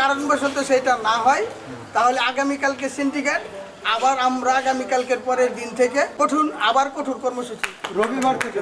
কারণবশত সেটা না হয়, তাহলে আগামীকালকে সিন্ডিকেট আবার আমরা আগামীকালকের পরের দিন থেকে কঠোর, আবার কঠোর কর্মসূচি। রবিবার থেকে।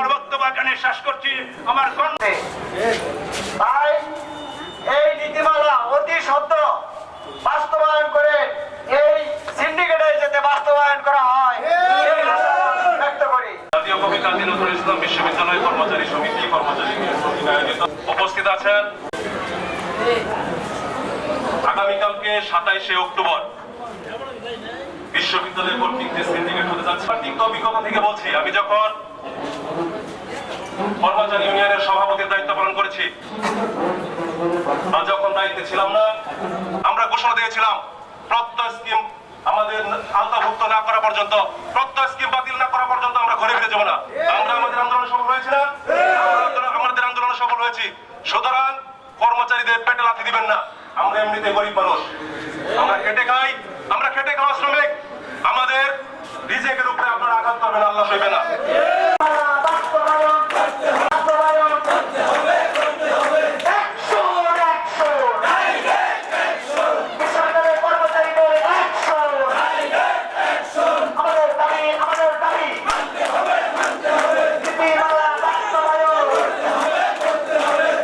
আমার বক্তব্য এখানে করছি। আমার কণ্ঠে তাই এই নীতিমালা অতি সত্য বাস্তবায়ন করে এই সিন্ডিকেটে যাতে বাস্তবায়ন করা হয় বিশ্ববিদ্যালয় উপস্থিত আছেন। আগামীকালকে সাতাইশে অক্টোবর বিশ্ববিদ্যালয় কর্তৃক সিন্ডিকেট হতে যাচ্ছে থেকে বলছি, আমি যখন কর্মচারী ইউনিয়নের সভাপতির দায়িত্ব পালন করেছি। যখন দায়িত্বে ছিলাম না, আমরা ঘোষণা দিয়েছিলাম, প্রত্যয় স্কিম আমাদের আওতাভুক্ত না করা পর্যন্ত, প্রত্যয় স্কিম বাতিল না করা পর্যন্ত আমরা ঘরে ফিরে না। আমরা আমাদের আন্দোলন সফল হয়েছি না? আমাদের আন্দোলন সফল হয়েছি। সুতরাং কর্মচারীদের পেটে লাথি দিবেন না। আমরা এমনিতে গরিব মানুষ। আমরা খেটে খাই, আমরা খেটে খাওয়া শ্রমিক। আমাদের রিজেকের উপরে আপনারা আঘাত করবেন, আল্লাহ সইবে না বাস্তবায়ন বাস্তবায়ন একশো একশো বিশ্ববিদ্যালয়ের কর্মচারীদের একশো আমাদের দাবি আমাদের দাবি নীতিমালা বাস্তবায়ন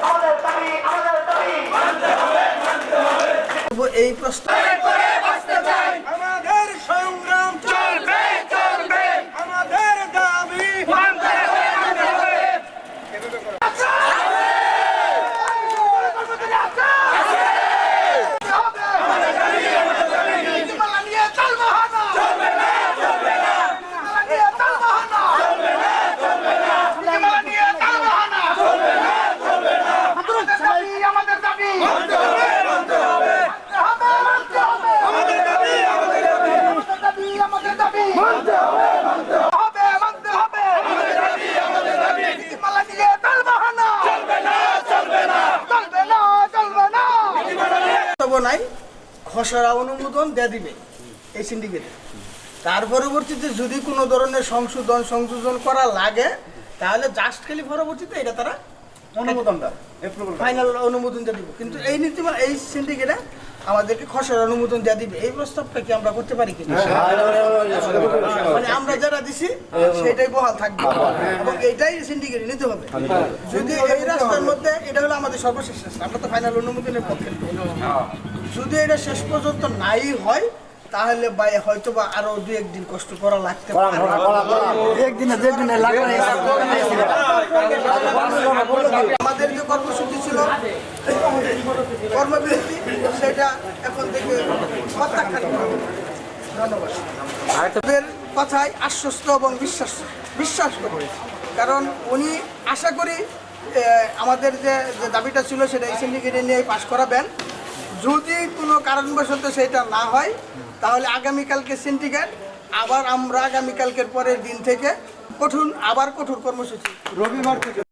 আমাদের দাবি আমাদের দাবি এই প্রশ্ন আমাদের সংগ্রাম চলবে চলবে আমাদের দাবি আমাদের দাবি আমাদের দাবি আমাদের দাবি দাবি আমাদের দাবি মানতে হবে মানতে হবে মানতে হবে আমাদের দাবি আমাদের দাবি নীতিমালা নিয়ে চলবে না চলবে না চলবে না চলবে না চলবে না বক্তব্য নাই খসড়া অনুমোদন দিয়ে দিবে এই সিন্ডিকেটে তার পরবর্তীতে যদি কোনো ধরনের সংশোধন সংযোজন করা লাগে তাহলে জাস্ট খালি পরবর্তীতে এটা তারা অনুমোদনটা এপ্রুভাল ফাইনাল অনুমোদন দিয়ে দিব। কিন্তু এই নীতিমালা এই সিন্ডিকেটে আমাদেরকে খসড়া অনুমোদন দেওয়া দিবে। এই প্রস্তাবটা কি আমরা করতে পারি কিনা? মানে আমরা যারা দিছি সেটাই বহাল থাকবে। এবং এটাই সিন্ডিকেট নিতে হবে। যদি এই রাস্তার মধ্যে এটা হলো আমাদের সর্বশেষ রাস্তা। আমরা তো ফাইনাল অনুমোদনের পক্ষে যদি এটা শেষ পর্যন্ত নাই হয় তাহলে বা হয়তো বা আরও দু একদিন কষ্ট করা লাগতে পারে। আমাদের যে কর্মসূচি ছিল কর্মবিরতি সেটা এখন থেকে প্রত্যাখ্যান ধন্যবাদ। কথায় আশ্বস্ত এবং বিশ্বাস বিশ্বাস করি। কারণ উনি আশা করি আমাদের যে যে দাবিটা ছিল সেটা এই সিন্ডিকেটে নিয়ে পাশ করাবেন। যদি কোনো কারণবশত সেটা না হয় তাহলে আগামীকালকে সিন্ডিকেট, আবার আমরা আগামীকালকের পরের দিন থেকে কঠোর, আবার কঠোর কর্মসূচি। রবিবার থেকে।